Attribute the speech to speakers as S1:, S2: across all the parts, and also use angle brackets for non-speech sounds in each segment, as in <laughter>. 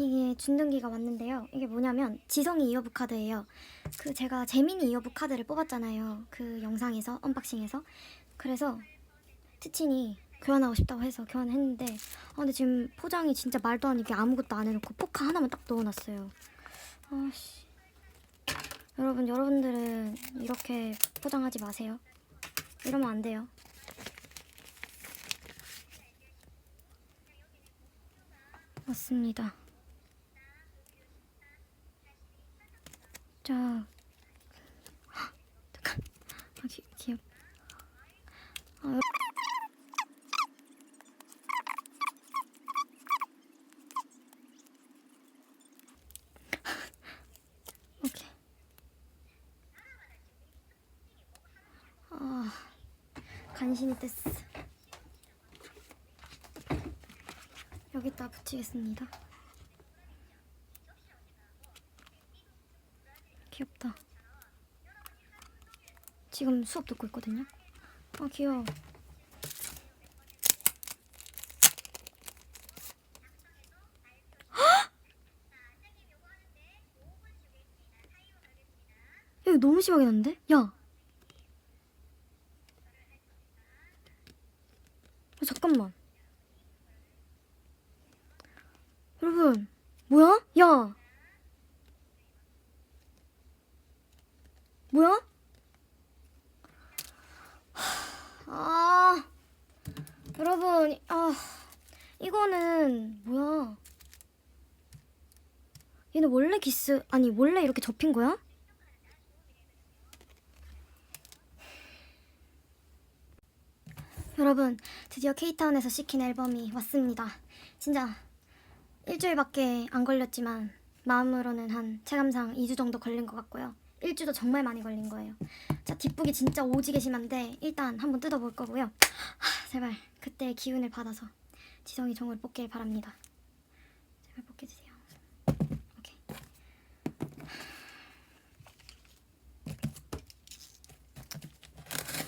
S1: 이게 준등기가 왔는데요. 이게 뭐냐면 지성이 이어북 카드예요. 그 제가 재민이 이어북 카드를 뽑았잖아요. 그 영상에서 언박싱에서. 그래서 트친이 교환하고 싶다고 해서 교환했는데 아 근데 지금 포장이 진짜 말도 안 되게 아무것도 안 해놓고 포카 하나만 딱 넣어놨어요. 아씨. 여러분 여러분들은 이렇게 포장하지 마세요. 이러면 안 돼요. 맞습니다. 자, 헉, 잠깐, 아 귀, 귀엽. 아, 여-. 아, 간신히 뗐어. 여기다 붙이겠습니다. 지금 수업 듣고 있거든요. 아 귀여워. <gasps> 너무 심하게 났는데? 야. 야, 잠깐만. 여러분, 뭐야? 야. 뭐야? 아, 여러분, 아, 이거는 뭐야? 얘는 원래 기스 아니 원래 이렇게 접힌 거야? 여러분, 드디어 케이타운에서 시킨 앨범이 왔습니다. 진짜 일주일밖에 안 걸렸지만 마음으로는 한 체감상 2주 정도 걸린 것 같고요. 일주도 정말 많이 걸린 거예요. 자, 뒷북이 진짜 오지게 심한데 일단 한번 뜯어볼 거고요. 하, 제발 그때 기운을 받아서 지성이 정을 뽑길 바랍니다. 제발 뽑게 주세요. 오케이.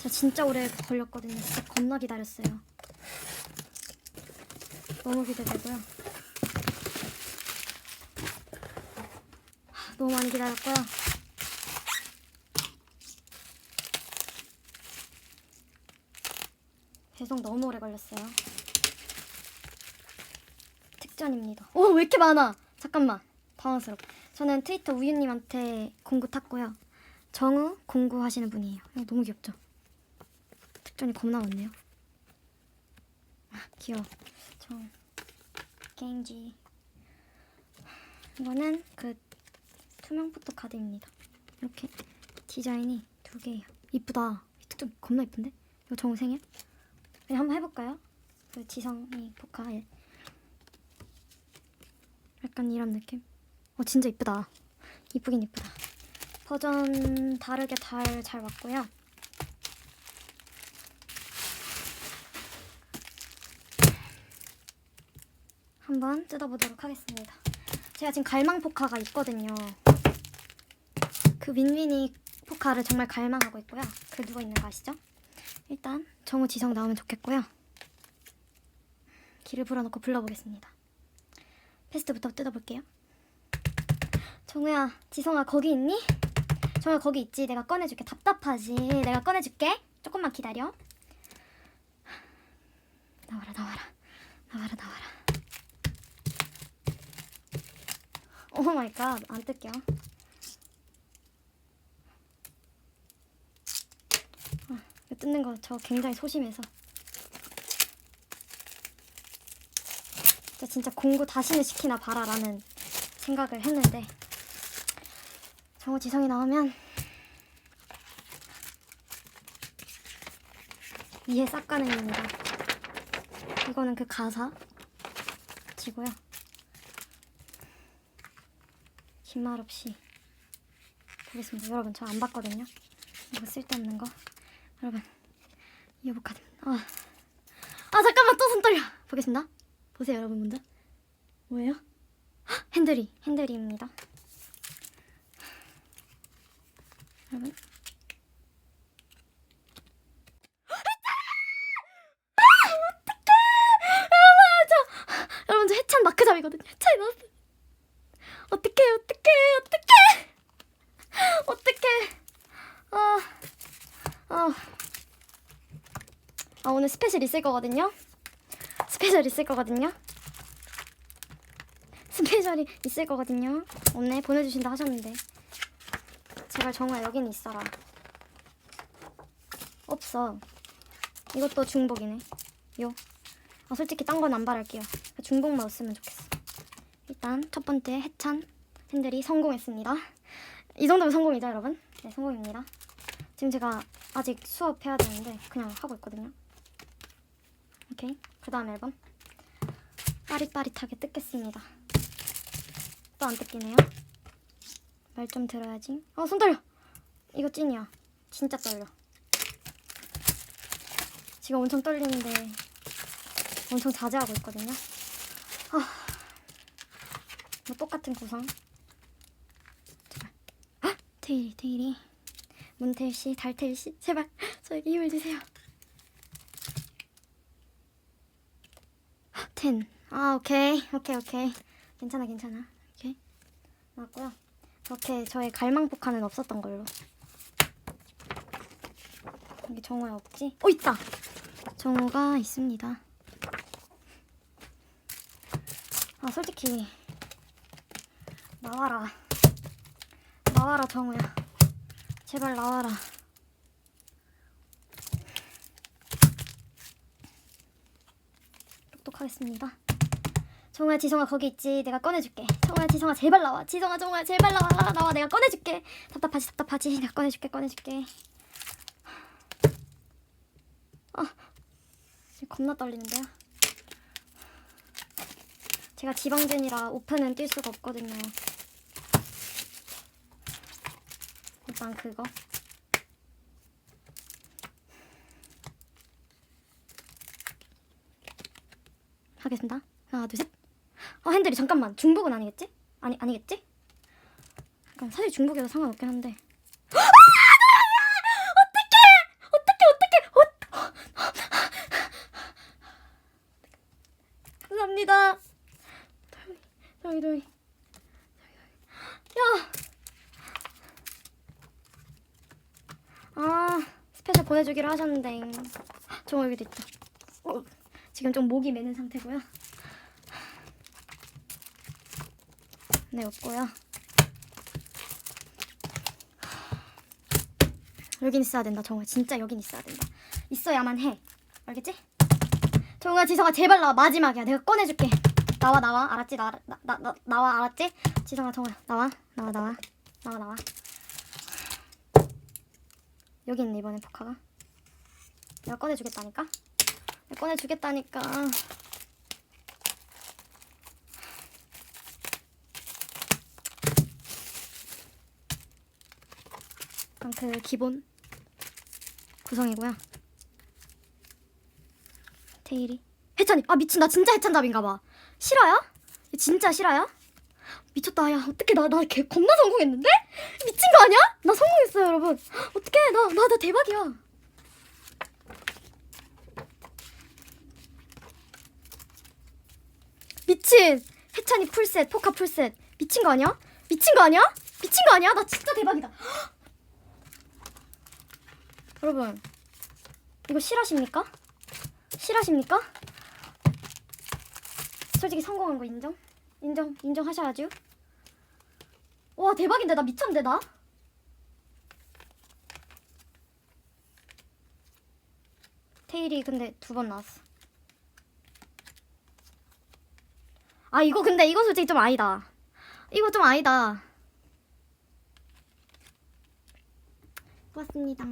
S1: 저 진짜 오래 걸렸거든요. 진짜 겁나 기다렸어요. 너무 기대되고요. 하, 너무 많이 기다렸고요. 배송 너무 오래 걸렸어요. 특전입니다. 오, 왜 이렇게 많아? 잠깐만. 당황스럽. 저는 트위터 우유님한테 공구 탔고요. 정우 공구 하시는 분이에요. 이거 너무 귀엽죠? 특전이 겁나 많네요. 아, 귀여워. 정 게임지. 이거는 그 투명 포토 카드입니다. 이렇게 디자인이 두 개예요. 이쁘다. 이 특전 겁나 이쁜데? 이거 정우 생일? 그냥 한번 해볼까요? 그 지성이 포카에 약간 이런 느낌? 어 진짜 이쁘다. 이쁘긴 이쁘다. 버전 다르게 잘 잘 왔고요. 한번 뜯어보도록 하겠습니다. 제가 지금 갈망 포카가 있거든요. 그 윈윈이 포카를 정말 갈망하고 있고요. 그 누가 있는 거 아시죠? 일단 정우 지성 나오면 좋겠고요. 길을 불어넣고 불러보겠습니다. 패스트부터 뜯어볼게요. 정우야, 지성아 거기 있니? 정우야 거기 있지? 내가 꺼내줄게. 답답하지? 내가 꺼내줄게. 조금만 기다려. 나와라 나와라 나와라 나와라. 오 마이 갓, 안 뜯겨. 이거 뜯는 거 저 굉장히 소심해서 진짜, 공부 다시는 시키나 봐라라는 생각을 했는데 정우 지성이 나오면 이해 싹 가능입니다. 이거는 그 가사 지고요. 긴 말 없이 보겠습니다. 여러분 저 안 봤거든요. 이거 쓸데없는 거. 여러분 이어복 카드. 아. 아 잠깐만 또 손 떨려. 보겠습니다. 보세요 여러분 먼저 뭐예요? 헉, 핸들이 핸들이입니다. 여러분 아, 어떡해 여러분 저 여러분 저 해찬 마크잡이거든요 해찬이 나왔어요 아 오늘 스페셜 있을 거거든요. 스페셜 있을 거거든요. 스페셜이 있을 거거든요. 없네 보내주신다 하셨는데 제발 정우야 여기는 있어라. 없어. 이것도 중복이네. 요. 아 솔직히 딴 건 안 바랄게요. 중복만 없으면 좋겠어. 일단 첫 번째 해찬 핸들이 성공했습니다. 이 정도면 성공이죠 여러분? 네 성공입니다. 지금 제가 아직 수업해야 되는데 그냥 하고 있거든요. 오케이. 그 다음 앨범. 빠릿빠릿하게 뜯겠습니다. 또 안 뜯기네요. 말 좀 들어야지. 어, 손 떨려. 이거 찐이야. 진짜 떨려. 지금 엄청 떨리는데 엄청 자제하고 있거든요. 아, 뭐 똑같은 구성. 제발. 헉! 테일이, 테일이. 문태일 씨, 달태일 씨, 제발 저에게 힘을 주세요. 텐. 아, 오케이. 오케이, 오케이. 괜찮아, 괜찮아. 오케이. 맞고요. 그렇게 저의 갈망폭탄은 없었던 걸로. 여기 정우야 없지? 어, 있다! 정우가 있습니다. 아, 솔직히. 나와라. 나와라, 정우야. 제발 나와라. 똑똑하겠습니다. 정우야 지성아 거기 있지. 내가 꺼내줄게. 정우야 지성아 제발 나와. 지성아 정우야 제발 나와. 나와 내가 꺼내줄게. 답답하지 답답하지. 내가 꺼내줄게 꺼내줄게. 아 겁나 떨리는데요? 제가 지방젠이라 오픈은 뛸 수가 없거든요 일단 그거? 하겠습니다. 하나 둘셋. 어 핸들이 잠깐만. 중복은 아니겠지? 아니 아니겠지? 잠깐 사실 중복이어도 상관없긴 한데. 감사합니다. 저기 저기 저기 야 아, 스페셜 보내주기로 하셨는데 저 여기도 있다. 어, 지금 좀 목이 메는 상태고요. 네, 없고요. 여긴 있어야 된다, 정말. 진짜 여긴 있어야 된다. 있어야만 해. 알겠지? 정우야, 지성아, 제발 나와. 마지막이야. 내가 꺼내줄게. 나와, 나와. 알았지? 나, 나, 나, 나, 나와, 알았지? 지성아, 정우야, 나와. 나와, 나와. 나와, 나와. 여기 있네 이번엔 포카가. 내가 꺼내주겠다니까? 내가 꺼내주겠다니까. 그럼 그 기본 구성이고요. 테일이. 해찬이. 아 미친 나 진짜 해찬잡인가봐? 이거 진짜 실화야? 미쳤다 야 어떻게 나 나 개 겁나 성공했는데? 미친 거 아니야? 나 성공했어요 여러분 어떡해 나나 나 대박이야 미친 해찬이 풀셋 포카 풀셋 미친 거 아니야? 미친 거 아니야? 미친 거 아니야? 나 진짜 대박이다 <gasps> 여러분 이거 실하십니까? 실하십니까? 솔직히 성공한 거 인정? 인정 인정하셔야죠 와 대박인데 나 미쳤는데 나? 테일이 근데 두 번 나왔어. 아 이거 근데 이거 솔직히 좀 아니다. 이거 좀 아니다. 고맙습니다